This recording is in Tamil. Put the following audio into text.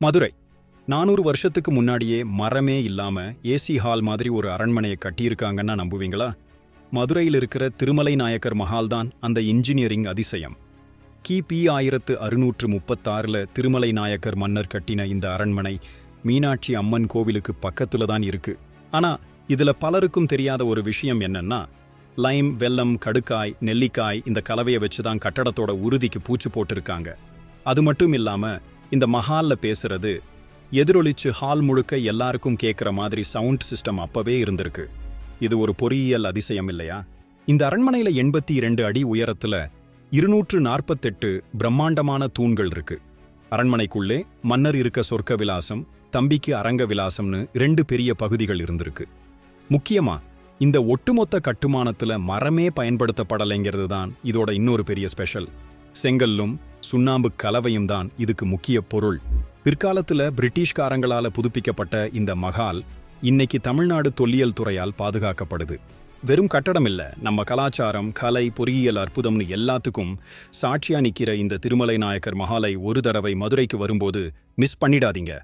மதுரை. நானூறு வருஷத்துக்கு முன்னாடியே மரமே இல்லாம ஏசி ஹால் மாதிரி ஒரு அரண்மனையை கட்டியிருக்காங்கன்னா நம்புவீங்களா? மதுரையில் இருக்கிற திருமலை நாயக்கர் மஹால் தான் அந்த இன்ஜினியரிங் அதிசயம். கிபி ஆயிரத்து அறுநூற்று முப்பத்தாறுல திருமலை நாயக்கர் மன்னர் கட்டின இந்த அரண்மனை மீனாட்சி அம்மன் கோவிலுக்கு பக்கத்துல தான் இருக்கு. ஆனா இதுல பலருக்கும் தெரியாத ஒரு விஷயம் என்னன்னா லைம் வெல்லம் கடுக்காய் நெல்லிக்காய் இந்த கலவையை வச்சு தான் கட்டடத்தோட உறுதிக்கு பூச்சு போட்டிருக்காங்க. அது மட்டும் இல்லாம இந்த மஹால்ல பேசுறது எதிரொலிச்சு ஹால் முழுக்க எல்லாருக்கும் கேட்குற மாதிரி சவுண்ட் சிஸ்டம் அப்பவே இருந்திருக்கு. இது ஒரு பொறியியல் அதிசயம் இல்லையா? இந்த அரண்மனையில எண்பத்தி இரண்டு அடி உயரத்துல இருநூற்று நாற்பத்தெட்டு பிரம்மாண்டமான தூண்கள் இருக்கு. அரண்மனைக்குள்ளே மன்னர் இருக்க சொர்க்க விலாசம் தம்பிக்கு அரங்க விலாசம்னு ரெண்டு பெரிய பகுதிகள் இருந்திருக்கு. முக்கியமா இந்த ஒட்டுமொத்த கட்டுமானத்துல மரமே பயன்படுத்தப்படலைங்கிறது தான் இதோட இன்னொரு பெரிய ஸ்பெஷல். செங்கல்லும் சுண்ணாம்பு கலவையும் தான் இதுக்கு முக்கிய பொருள். பிற்காலத்துல பிரிட்டிஷ்காரங்களால புதுப்பிக்கப்பட்ட இந்த மகால் இன்னைக்கு தமிழ்நாடு தொல்லியல் துறையால் பாதுகாக்கப்படுது. வெறும் கட்டடம் இல்லை நம்ம கலாச்சாரம் கலை பொறியியல் அற்புதம்னு எல்லாத்துக்கும் சாட்சியா நிக்கிற இந்த திருமலை நாயக்கர் மகாலை ஒரு தடவை மதுரைக்கு வரும்போது மிஸ் பண்ணிடாதீங்க.